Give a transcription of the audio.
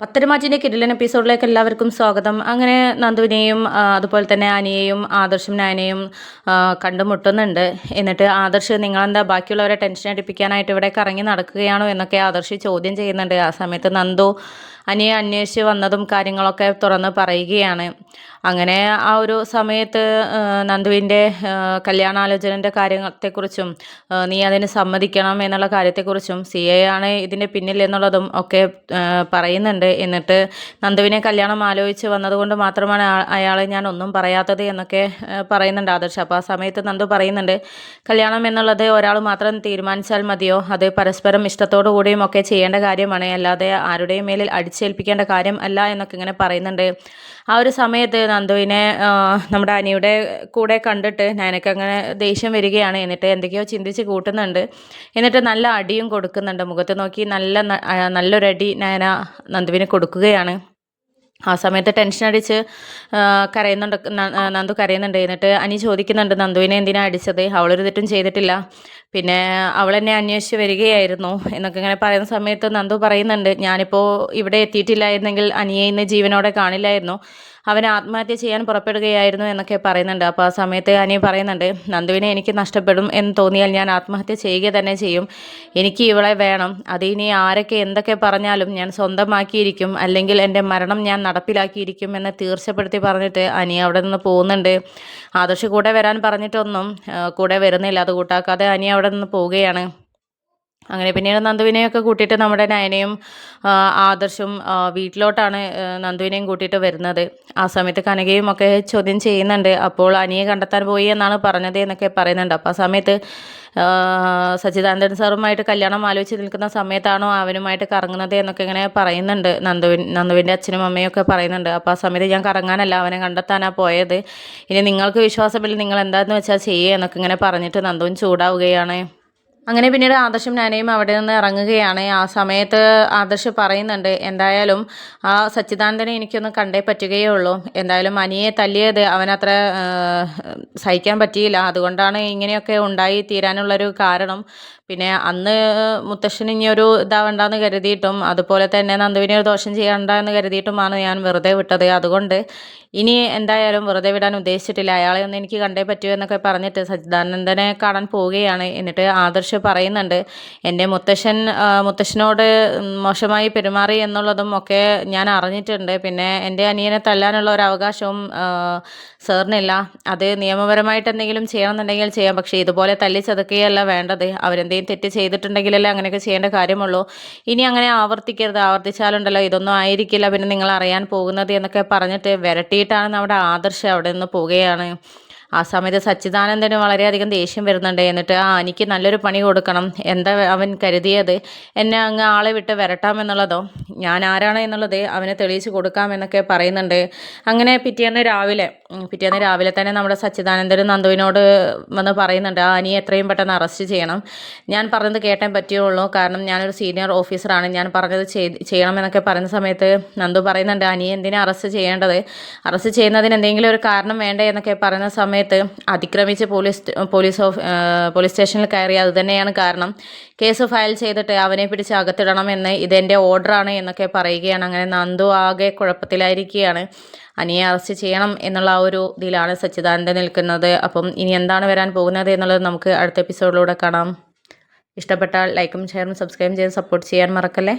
പത്തരമാറ്റിന്റെ കിടിലൻ എപ്പിസോഡിലേക്ക് എല്ലാവർക്കും സ്വാഗതം. അങ്ങനെ നന്ദുവിനെയും അതുപോലെ തന്നെ അനിയെയും ആദർശും നയനയും കണ്ടുമുട്ടുന്നുണ്ട്. എന്നിട്ട് ആദർശ് നിങ്ങളെന്താ ബാക്കിയുള്ളവരെ ടെൻഷൻ അടിപ്പിക്കാനായിട്ട് ഇവിടെ കറങ്ങി നടക്കുകയാണോ എന്നൊക്കെ ആദർശ് ചോദ്യം ചെയ്യുന്നുണ്ട്. ആ സമയത്ത് നന്ദു അനിയെ അന്വേഷിച്ച് വന്നതും കാര്യങ്ങളൊക്കെ തുറന്ന് പറയുകയാണ്. അങ്ങനെ ആ ഒരു സമയത്ത് നന്ദുവിന്റെ കല്യാണാലോചനന്റെ കാര്യത്തെക്കുറിച്ചും നീ അതിന് സമ്മതിക്കണം എന്നുള്ള കാര്യത്തെക്കുറിച്ചും സി എ ആണ് ഇതിന്റെ പിന്നിൽ എന്നുള്ളതും ഒക്കെ പറയുന്നുണ്ട്. എന്നിട്ട് നന്ദുവിനെ കല്യാണം ആലോചിച്ച് വന്നതുകൊണ്ട് മാത്രമാണ് അയാളെ ഞാൻ ഒന്നും പറയാത്തത് എന്നൊക്കെ പറയുന്നുണ്ട് ആദർശ്. അപ്പോൾ ആ സമയത്ത് നന്ദു പറയുന്നുണ്ട് കല്യാണം എന്നുള്ളത് ഒരാൾ മാത്രം തീരുമാനിച്ചാൽ മതിയോ? അത് പരസ്പരം ഇഷ്ടത്തോടു കൂടിയും ഒക്കെ ചെയ്യേണ്ട കാര്യമാണ്. അല്ലാതെ ആരുടെയും മേലിൽ അടിച്ചേൽപ്പിക്കേണ്ട കാര്യം അല്ല എന്നൊക്കെ ഇങ്ങനെ പറയുന്നുണ്ട്. ആ ഒരു സമയത്ത് നന്ദുവിനെ നമ്മുടെ അനിയുടെ കൂടെ കണ്ടിട്ട് ഞാനൊക്കെ അങ്ങനെ ദേഷ്യം വരികയാണ്. എന്നിട്ട് എന്തൊക്കെയോ ചിന്തിച്ച് കൂട്ടുന്നുണ്ട്. എന്നിട്ട് നല്ല അടിയും കൊടുക്കുന്നുണ്ട്. മുഖത്ത് നോക്കി നല്ല നല്ലൊരടി നയന നന്ദുവിന് കൊടുക്കുകയാണ്. ആ സമയത്ത് ടെൻഷൻ അടിച്ച് കരയുന്നുണ്ട് നന്ദു കരയുന്നുണ്ട്. എന്നിട്ട് അനി ചോദിക്കുന്നുണ്ട് നന്ദുവിനെ എന്തിനാണ് അടിച്ചത്? അവളൊരു തെറ്റും ചെയ്തിട്ടില്ല. പിന്നെ അവൾ എന്നെ അന്വേഷിച്ച് വരികയായിരുന്നു. എന്നൊക്കെ ഇങ്ങനെ പറയുന്ന സമയത്ത് നന്ദു പറയുന്നുണ്ട് ഞാനിപ്പോൾ ഇവിടെ എത്തിയിട്ടില്ലായിരുന്നെങ്കിൽ അനിയെ ഇന്ന് ജീവനോടെ കാണില്ലായിരുന്നു. അവൻ ആത്മഹത്യ ചെയ്യാൻ പുറപ്പെടുകയായിരുന്നു എന്നൊക്കെ പറയുന്നുണ്ട്. അപ്പോൾ ആ സമയത്ത് അനിയ പറയുന്നുണ്ട് നന്ദുവിനെ എനിക്ക് നഷ്ടപ്പെടും എന്ന് തോന്നിയാൽ ഞാൻ ആത്മഹത്യ ചെയ്യുക തന്നെ ചെയ്യും. എനിക്ക് ഇവളെ വേണം. അത് ഇനി ആരൊക്കെ എന്തൊക്കെ പറഞ്ഞാലും ഞാൻ സ്വന്തമാക്കിയിരിക്കും. അല്ലെങ്കിൽ എന്റെ മരണം ഞാൻ നടപ്പിലാക്കിയിരിക്കും എന്ന് തീർച്ചപ്പെടുത്തി പറഞ്ഞിട്ട് അനി അവിടെ നിന്ന് പോകുന്നുണ്ട്. ആദർശ് കൂടെ വരാൻ പറഞ്ഞിട്ടൊന്നും കൂടെ വരുന്നില്ല. അത് കൂട്ടാക്കാതെ അനി അവിടെ നിന്ന് പോവുകയാണ്. അങ്ങനെ പിന്നീട് നന്ദുവിനെയൊക്കെ കൂട്ടിയിട്ട് നമ്മുടെ നയനയും ആദർശും വീട്ടിലോട്ടാണ് നന്ദുവിനെയും കൂട്ടിയിട്ട് വരുന്നത്. ആ സമയത്ത് കനകയും ഒക്കെ ചോദ്യം ചെയ്യുന്നുണ്ട് അപ്പോൾ അനിയെ കണ്ടെത്താൻ പോയി എന്നാണ് പറഞ്ഞത്? എന്നൊക്കെ പറയുന്നുണ്ട്. അപ്പോൾ ആ സമയത്ത് സച്ചിദാനന്ദൻ സാറുമായിട്ട് കല്യാണം ആലോചിച്ച് നിൽക്കുന്ന സമയത്താണോ അവനുമായിട്ട് കറങ്ങുന്നത് എന്നൊക്കെ ഇങ്ങനെ പറയുന്നുണ്ട്. നന്ദുവിൻ നന്ദുവിന്റെ അച്ഛനും അമ്മയും ഒക്കെ പറയുന്നുണ്ട്. അപ്പോൾ ആ സമയത്ത് ഞാൻ കറങ്ങാനല്ല അവനെ കണ്ടെത്താനാണ് പോയത്. ഇനി നിങ്ങൾക്ക് വിശ്വാസമില്ല നിങ്ങൾ എന്താണെന്ന് വെച്ചാൽ ചെയ്യുക എന്നൊക്കെ ഇങ്ങനെ പറഞ്ഞിട്ട് നന്ദുവിൻ ചൂടാവുകയാണ്. അങ്ങനെ പിന്നീട് ആദർശം നാനയും അവിടെ നിന്ന് ഇറങ്ങുകയാണ്. ആ സമയത്ത് ആദർശ് പറയുന്നുണ്ട് എന്തായാലും ആ സച്ചിദാനന്ദനെ എനിക്കൊന്ന് കണ്ടേ പറ്റുകയേ ഉള്ളൂ. എന്തായാലും അനിയെ തല്ലിയത് അവനത്ര സഹിക്കാൻ പറ്റിയില്ല. അതുകൊണ്ടാണ് ഇങ്ങനെയൊക്കെ ഉണ്ടായി തീരാനുള്ളൊരു കാരണം. പിന്നെ അന്ന് മുത്തശ്ശന് ഇനി ഒരു ഇതാവണ്ടെന്ന് കരുതിയിട്ടും അതുപോലെ തന്നെ നന്ദുവിനെ ഒരു ദോഷം ചെയ്യണ്ട എന്ന് കരുതിയിട്ടുമാണ് ഞാൻ വെറുതെ വിട്ടത്. അതുകൊണ്ട് ഇനി എന്തായാലും വെറുതെ വിടാൻ ഉദ്ദേശിച്ചിട്ടില്ല. അയാളെ ഒന്ന് എനിക്ക് കണ്ടേ പറ്റൂ എന്നൊക്കെ പറഞ്ഞിട്ട് സച്ചിദാനന്ദനെ കാണാൻ പോവുകയാണ്. എന്നിട്ട് ആദർശ് പറയുന്നുണ്ട്. എന്റെ മുത്തശ്ശൻ മുത്തശ്ശനോട് മോശമായി പെരുമാറി എന്നുള്ളതും ഒക്കെ ഞാൻ അറിഞ്ഞിട്ടുണ്ട്. പിന്നെ എന്റെ അനിയനെ തല്ലാനുള്ള ഒരു അവകാശവും സാറിനില്ല. അത് നിയമപരമായിട്ട് എന്തെങ്കിലും ചെയ്യണമെന്നുണ്ടെങ്കിൽ ചെയ്യാം. പക്ഷേ ഇതുപോലെ തല്ലി ചതുക്കുകയല്ല വേണ്ടത്. അവരെന്തെങ്കിലും തെറ്റ് ചെയ്തിട്ടുണ്ടെങ്കിലല്ലേ അങ്ങനെയൊക്കെ ചെയ്യേണ്ട കാര്യമുള്ളൂ. ഇനി അങ്ങനെ ആവർത്തിക്കരുത്. ആവർത്തിച്ചാലുണ്ടല്ലോ ഇതൊന്നും ആയിരിക്കില്ല. പിന്നെ നിങ്ങൾ അറിയാൻ പോകുന്നത് എന്നൊക്കെ പറഞ്ഞിട്ട് വിരട്ടിയിട്ടാണ് നമ്മുടെ ആദർശം അവിടെ നിന്ന് പോവുകയാണ്. ആ സമയത്ത് സച്ചിദാനന്ദന് വളരെയധികം ദേഷ്യം വരുന്നുണ്ട്. എന്നിട്ട് ആ എനിക്ക് നല്ലൊരു പണി കൊടുക്കണം. എന്താ അവൻ കരുതിയത്? എന്നെ അങ്ങ് ആളെ വിട്ട് വരട്ടാമെന്നുള്ളതോ ഞാൻ ആരാണ് എന്നുള്ളത് അവന് തെളിയിച്ച് കൊടുക്കാമെന്നൊക്കെ പറയുന്നുണ്ട്. അങ്ങനെ പിറ്റേന്ന് രാവിലെ പിറ്റേന്ന് രാവിലെ തന്നെ നമ്മുടെ സച്ചിദാനന്ദൻ നന്ദുവിനോട് വന്ന് പറയുന്നുണ്ട് ആ അനിയെ എത്രയും പെട്ടെന്ന് അറസ്റ്റ് ചെയ്യണം. ഞാൻ പറഞ്ഞത് കേട്ടേ പറ്റുള്ളൂ കാരണം ഞാനൊരു സീനിയർ ഓഫീസറാണ്. ഞാൻ പറഞ്ഞത് ചെയ്യണം ചെയ്യണമെന്നൊക്കെ പറയുന്ന സമയത്ത് നന്ദു പറയുന്നുണ്ട് അനിയെ എന്തിനാ അറസ്റ്റ് ചെയ്യേണ്ടത്? അറസ്റ്റ് ചെയ്യുന്നതിന് എന്തെങ്കിലും ഒരു കാരണം വേണ്ടേ? എന്നൊക്കെ പറയുന്ന സമയത്ത് അതിക്രമിച്ച് പോലീസ് പോലീസ് പോലീസ് സ്റ്റേഷനിൽ കയറി അത് തന്നെയാണ് കാരണം. കേസ് ഫയൽ ചെയ്തിട്ട് അവനെ പിടിച്ച് അകത്തിടണമെന്ന് ഇതെന്റെ ഓർഡറാണ് എന്നൊക്കെ പറയുകയാണ്. അങ്ങനെ നന്ദു ആകെ കുഴപ്പത്തിലായിരിക്കുകയാണ്. അനിയെ അറസ്റ്റ് ചെയ്യണം എന്നുള്ള ആ ഒരു ഇതിലാണ് സച്ചിദാനന്ദൻ നിൽക്കുന്നത്. അപ്പം ഇനി എന്താണ് വരാൻ പോകുന്നത് എന്നുള്ളത് നമുക്ക് അടുത്ത എപ്പിസോഡിലൂടെ കാണാം. ഇഷ്ടപ്പെട്ടാൽ ലൈക്കും ഷെയറും സബ്സ്ക്രൈബും ചെയ്ത് സപ്പോർട്ട് ചെയ്യാൻ മറക്കല്ലേ?